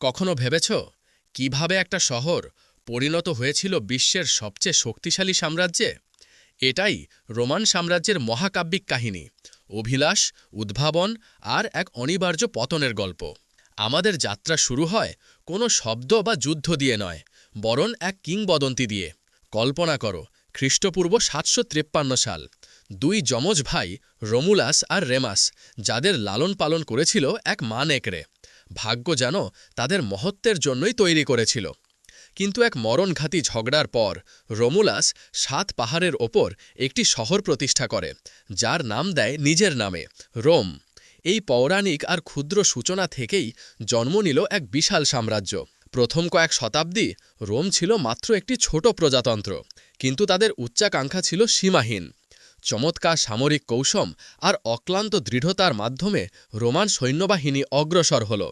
কখনো ভেবেছ কীভাবে একটা শহর পরিণত হয়েছিল বিশ্বের সবচেয়ে শক্তিশালী সাম্রাজ্যে? এটাই রোমান সাম্রাজ্যের মহাকাব্যিক কাহিনী, অভিলাষ, উদ্ভাবন আর এক অনিবার্য পতনের গল্প। আমাদের যাত্রা শুরু হয় কোনো শব্দ বা যুদ্ধ দিয়ে নয়, বরং এক কিংবদন্তি দিয়ে। কল্পনা করো, খ্রিস্টপূর্ব সাতশো সাল, দুই যমজ ভাই রোমুলাস আর রেমাস, যাদের লালন পালন করেছিল এক মা নেকড়ে ভাগ্য যেন তাদের মহত্বের জন্যই তৈরি করেছিল। কিন্তু এক মরণঘাতী ঝগড়ার পর রোমুলাস সাত পাহাড়ের ওপর একটি শহর প্রতিষ্ঠা করে, যার নাম দেয় নিজের নামে, রোম। এই পৌরাণিক আর ক্ষুদ্র সূচনা থেকেই জন্ম নিল এক বিশাল সাম্রাজ্য। প্রথম কয়েক শতাব্দী রোম ছিল মাত্র একটি ছোট প্রজাতন্ত্র, কিন্তু তাদের উচ্চাকাঙ্ক্ষা ছিল সীমাহীন। চমৎকার সামরিক কৌশম আর অক্লান্ত দৃঢ়তার মাধ্যমে রোমান সৈন্যবাহিনী অগ্রসর হল।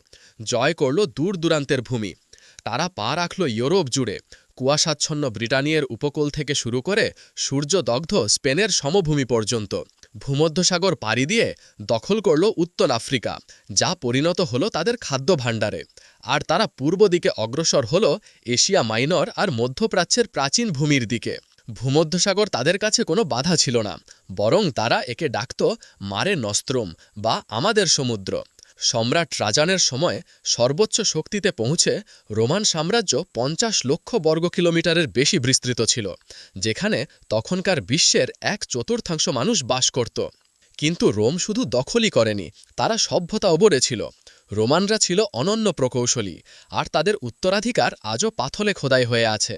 জয় করল দূর দূরান্তের ভূমি। তারা পা রাখল ইউরোপ জুড়ে। কুয়াশাচ্ছন্ন ব্রিটানিয়ার উপকূল থেকে শুরু করে সূর্যদগ্ধ স্পেনের সমভূমি পর্যন্ত। ভূমধ্যসাগর পাড়ি দিয়ে দখল করল উত্তর আফ্রিকা, যা পরিণত হলো তাদের খাদ্য ভাণ্ডারে আর তারা পূর্ব দিকে অগ্রসর হল এশিয়া মাইনর আর মধ্যপ্রাচ্যের প্রাচীন ভূমির দিকে। ভূমধ্যসাগর তাদের কাছে কোনো বাধা ছিল না, বরং তারা একে ডাকত মারে নস্ত্রম বা আমাদের সমুদ্র। সম্রাট রাজানের সময় সর্বোচ্চ শক্তিতে পৌঁছে রোমান সাম্রাজ্য পঞ্চাশ লক্ষ বর্গ কিলোমিটারের বেশি বিস্তৃত ছিল, যেখানে তখনকার বিশ্বের এক চতুর্থাংশ মানুষ বাস করত। কিন্তু রোম শুধু দখলই করেনি, তারা সভ্যতাও ছিল। রোমানরা ছিল অনন্য প্রকৌশলী, আর তাদের উত্তরাধিকার আজও পাথলে খোদাই হয়ে আছে।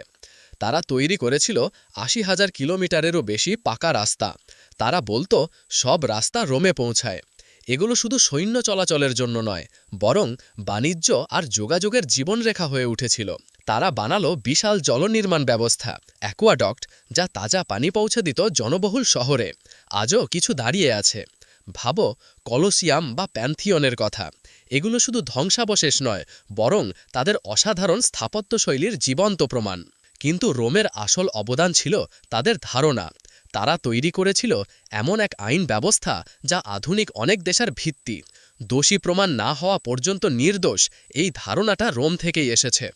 তারা তৈরি করেছিল আশি হাজার কিলোমিটারেরও বেশি পাকা রাস্তা। তারা বলতো, সব রাস্তা রোমে পৌঁছায়। এগুলো শুধু সৈন্য চলাচলের জন্য নয়, বরং বাণিজ্য আর যোগাযোগের জীবনরেখা হয়ে উঠেছিল। তারা বানালো বিশাল জলনির্মাণ ব্যবস্থা, অ্যাকোয়াডক্ট, যা তাজা পানি পৌঁছে দিত জনবহুল শহরে। আজও কিছু দাঁড়িয়ে আছে। ভাবো, কলোসিয়াম বা প্যান্থিয়নের কথা। এগুলো শুধু ধ্বংসাবশেষ নয়, বরং তাদের অসাধারণ স্থাপত্যশৈলীর জীবন্ত প্রমাণ। কিন্তু রোমের আসল অবদান ছিল তাদের ধারণা। তারা তৈরি করেছিল এমন এক আইন ব্যবস্থা যা আধুনিক অনেক দেশের ভিত্তি। দোষী প্রমাণ না হওয়া পর্যন্ত নির্দোষ এই ধারণাটা রোম থেকেই এসেছে।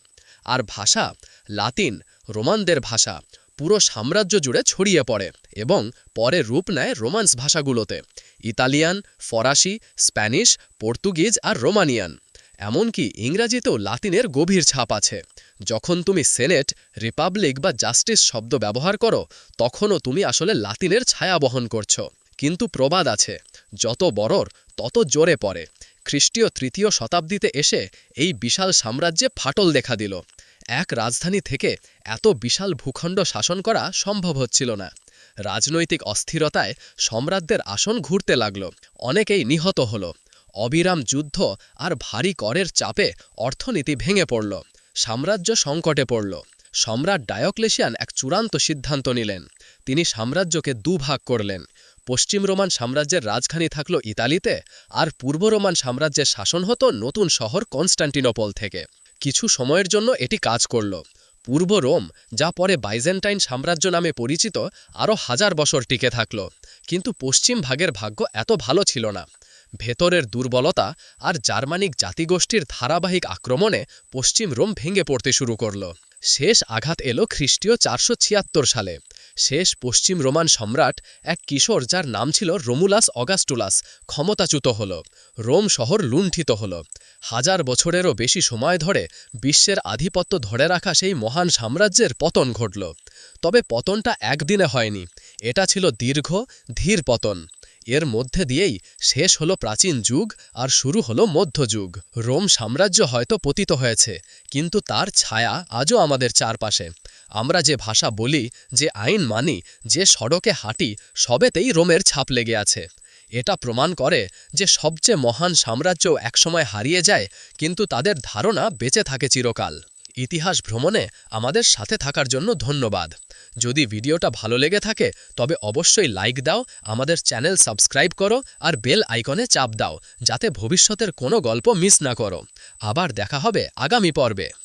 আর ভাষা, লাতিন, রোমানদের ভাষা, পুরো সাম্রাজ্য জুড়ে ছড়িয়ে পড়ে এবং পরে রূপ নেয় রোমান্স ভাষাগুলোতে। ইতালিয়ান, ফরাসি, স্প্যানিশ, পর্তুগিজ আর রোমানিয়ান। এমনকি ইংরাজিতেও লাতিনের গভীর ছাপ আছে। যখন তুমি সেনেট, রিপাবলিক বা জাস্টিস শব্দ ব্যবহার করো, তখনও তুমি আসলে লাতিনের ছায়া বহন করছ। কিন্তু প্রবাদ আছে, যত বড়র তত জোরে পড়ে। খ্রিস্টীয় তৃতীয় শতাব্দীতে এসে এই বিশাল সাম্রাজ্যে ফাটল দেখা দিল। এক রাজধানী থেকে এত বিশাল ভূখণ্ড শাসন করা সম্ভব হচ্ছিল না। রাজনৈতিক অস্থিরতায় সম্রাটদের আসন ঘুরতে লাগল। অনেকেই নিহত হল। অবিরাম যুদ্ধ আর ভারী করের চাপে অর্থনীতি ভেঙে পড়ল, সাম্রাজ্য সংকটে পড়ল। সম্রাট ডায়োক্লেশিয়ান এক চূড়ান্ত সিদ্ধান্ত নিলেন। তিনি সাম্রাজ্যকে দুভাগ করলেন। পশ্চিম রোমান সাম্রাজ্যের রাজধানী থাকল ইতালিতে আর পূর্ব রোমান সাম্রাজ্যের শাসন হতো নতুন শহর কনস্টান্টিনোপল থেকে। কিছু সময়ের জন্য এটি কাজ করল। পূর্ব রোম, যা পরে বাইজেন্টাইন সাম্রাজ্য নামে পরিচিত, আরও হাজার বছর টিকে থাকল। কিন্তু পশ্চিম ভাগের ভাগ্য এত ভালো ছিল না। ভেতরের দুর্বলতা আর জার্মানিক জাতিগোষ্ঠীর ধারাবাহিক আক্রমণে পশ্চিম রোম ভেঙে পড়তে শুরু করল। শেষ আঘাত এলো খ্রিস্টীয় চারশো ছিয়াত্তর সালে। শেষ পশ্চিম রোমান সম্রাট এক কিশোর যার নাম ছিল রোমুলাস অগাস্টুলাস ক্ষমতাচ্যুত হল। রোম শহর লুণ্ঠিত হল। হাজার বছরেরও বেশি সময় ধরে বিশ্বের আধিপত্য ধরে রাখা সেই মহান সাম্রাজ্যের পতন ঘটল। তবে পতনটা একদিনে হয়নি। এটা ছিল দীর্ঘ, ধীর পতন। এর মধ্যে দিয়েই শেষ হলো প্রাচীন যুগ আর শুরু হলো মধ্যযুগ রোম সাম্রাজ্য হয়তো পতিত হয়েছে, কিন্তু তার ছায়া আজও আমাদের চারপাশে। আমরা যে ভাষা বলি, যে আইন মানি, যে সড়কে হাঁটি, সবেতেই রোমের ছাপ লেগে আছে। এটা প্রমাণ করে যে সবচেয়ে মহান সাম্রাজ্য একসময় হারিয়ে যায়, কিন্তু তাদের ধারণা বেঁচে থাকে চিরকাল। ইতিহাস ভ্রমণে আমাদের সাথে থাকার জন্য ধন্যবাদ। যদি ভিডিওটা ভালো লেগে থাকে, তবে অবশ্যই লাইক দাও, আমাদের চ্যানেল সাবস্ক্রাইব করো আর বেল আইকনে চাপ দাও, যাতে ভবিষ্যতের কোনো গল্প মিস না করো। আবার দেখা হবে আগামী পর্বে।